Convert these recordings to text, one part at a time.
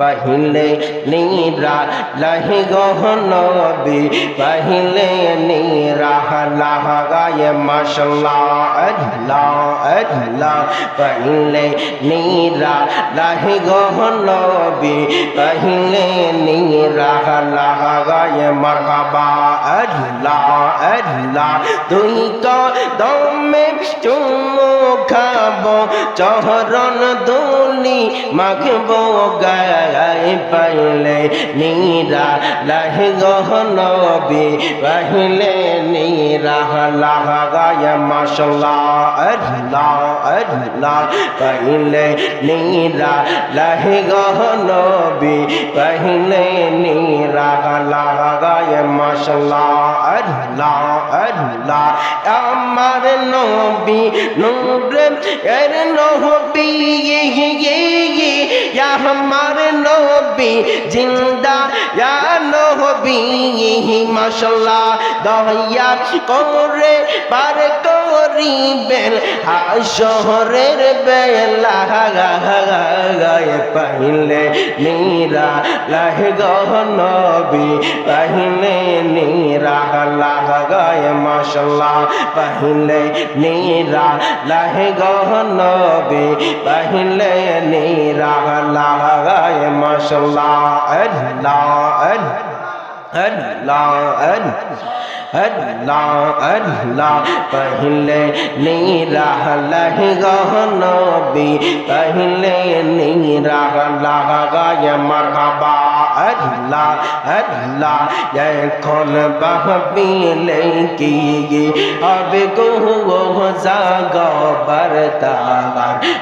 পাহিলে নীরা লাহি গহনবি পাহিলে নীরা লাহা গায়ে মশলা আজলা আজলা পাহিলে নীরা লাহি গহনবি পাহিলে নীরা লাহা গায়ে মরহাবা আজলা আজলা তুই তো দমে চুমু খাবো চহরন দুই দুলি মাখবো গায়ে পাইলে নীরা লাহ গহনবি পাইলে নীরা লাহ গায়ে মশলা আল্লাহ আল্লাহ, পাইলে নীরা লাহ গহনবি পাইলে নীরা লাহ গায়ে মশলা আল্লাহ আল্লাহ আমার নবী নূর এর নবী আমার নবী জিন্দা ইয়া নবী মাশাল্লাহ দহিয়া করে পার করিবেন হাশরের বেলা গায়ে পাইলে নীরা, লাহ গহনবী পাইলে নীরা, লাহ গায়ে মাশাল্লাহ, পাইলে নীরা, লাহ গহনবী পাইলে নীরা, লাহ গায়ে মাশাল্লাহ, আল্লাহ আল্লাহ। اللہ اللہ اللہ پہلے نیرہ لہ گا نبی پہلے نیرہ لہ گا یا مرحبا اللہ اللہ یا کون بہبیلے کی گی اب گو زاگا برتا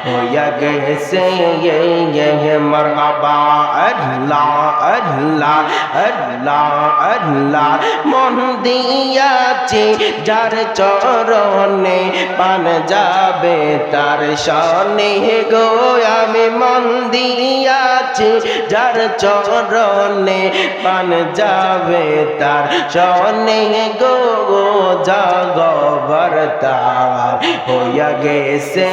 ہو یا گیسے یہ یہ مرحبا আল্লাহ আল্লাহ আল্লাহ আল্লাহ মন দিয়াছি যার চরণে পান যাবে তার সনে গো আমি মন দিয়াছি যার চরণে পান যাবে তার সনে গো জাগবর তার হইয়া গেছে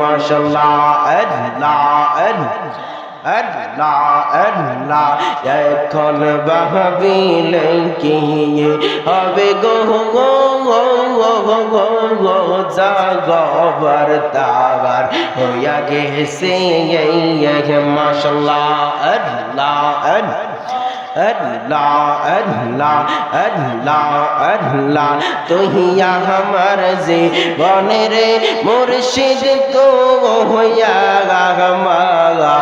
মশলা আল্লাহ আল্লাহ আল্লাহ আল্লাহ, এখন বাহবিলে কি হবে গো গো গো গো গো গো জাগবার তাবার হইয়া গেছে মাসাল্লাহ আল্লাহ আল্লাহ। अल्लाह अल्लाह अल्लाह अल्लाह तुहिया हमार जीवन रे मुर्शिद तो होया हमारा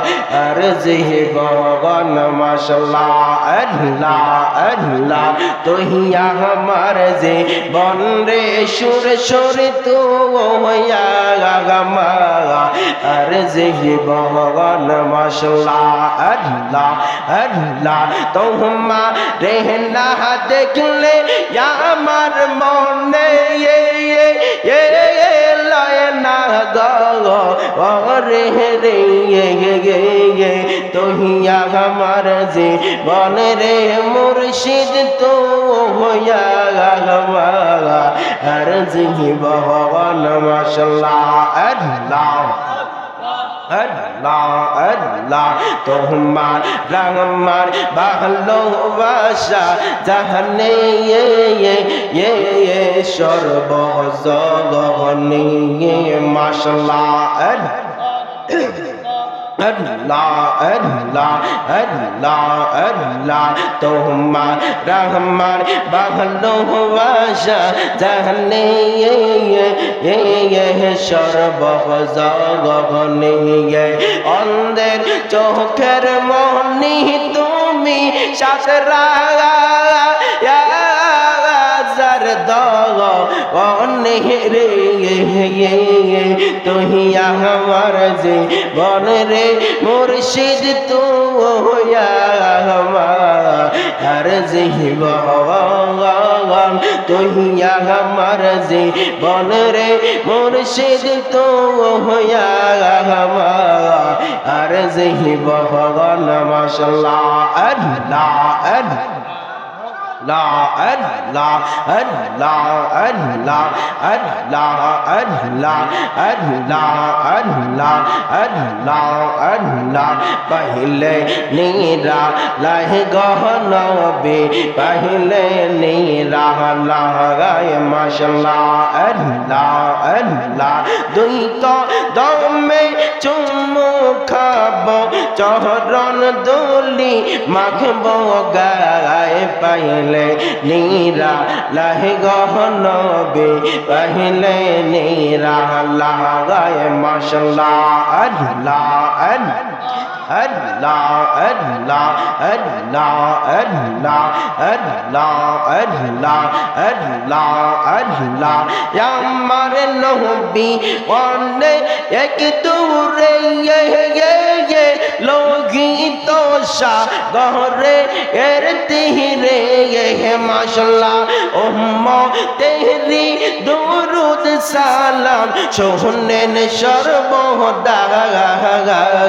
अर्जी भगवान माशाल्लाह अल्लाह अल्लाह तुहिया हमार जीवन रे सुर सुर तो होया हमारा अर्जी भगवान माशाल्लाह अल्लाह अल्लाह তোমা রেহনা দেখলে আমার মনে না গে রে গে তোহিয়া আমার যে বনে রে মুর্শিদ তো হইয়া আর জি ভগবান মশলা আল্লাহ। আল্লাহ আল্লাহ তোমার রহমান ভালোবাসা জাহানে সর্বজগনে মাসলা আল্লাহ আল্লাহ আল্লাহ আল্লাহ তোমার রহমান ভালোবাসা জানলে সর্ব জগনে অন্ধের চোখের মনি তুমি সাসরা দগ রে তুহিয়া আমার যে বন রে মুর্শিদ তু যে ভগবান তুহিয়া আমার যে বন রে মুর্শিদ তু যে ভগবান মশলা আল্লাহ पहले नीरा लह गहनबे पहले नीरा लहराय मसला अल्लाह अल्लाह दुई तो दम में চুমু খাব চহরণ দোলি মাখব গায় পাইলে নীরা লাহ গহনবে পাইলে নীরা লাগায় মশলা আল্লাহ আল্লাহ Allah, Allah, Allah, Allah, Allah, Allah, Allah, Allah. Yamar nobi one ek tu re ye ye. গহরে এর তিহরে মাশাল্লাহ ওম্ম তেহরি, দুরুদ, সালাম, শোনেন সর্বদা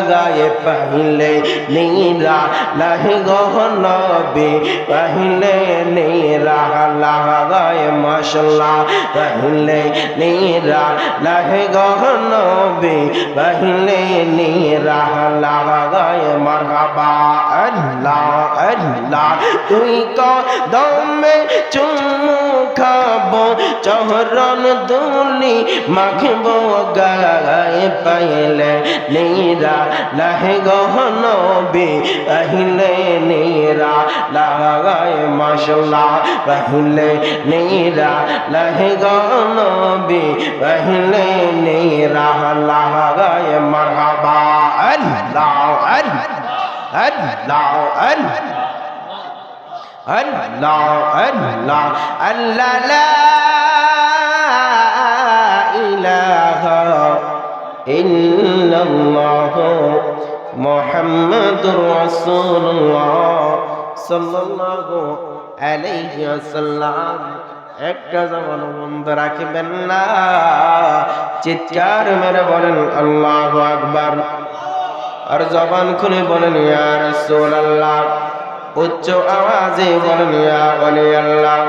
গায়ে পাহিলে নীরা, লাহ গহনবে পাহিলে নীরা, লাগায় মশলা পাহিলে নীরা, লাহ গহনবে পাহিলে নীরা, লাগায় মারহাবা আল্লাহ আল্লাহ। তুই কদমে চুমু খাব চহরন দুলি মাখবো, গায়ে পাইলে নীরা লাহে গহনবে আহিলে নীরা লাগায় মশলা পাহিলে নীরা লাহে গহনবে আহিলে নীরা লাগায় আল্লাহ আল্লাহ আল্লাহ আল্লাহ ইলাহা ইল্লাল্লাহ মুহাম্মাদুর রাসূলুল্লাহ সাল্লাল্লাহু আলাইহি ওয়াসাল্লাম। একটা জবান বন্ধ রাখবেন না। চিৎকার মেরে বলেন, আল্লাহু আকবার। আর জবান খুলে বলেন ইয়া রাসূলুল্লাহ। উচ্চ আওয়াজে বলেন ইয়া ওলি আল্লাহ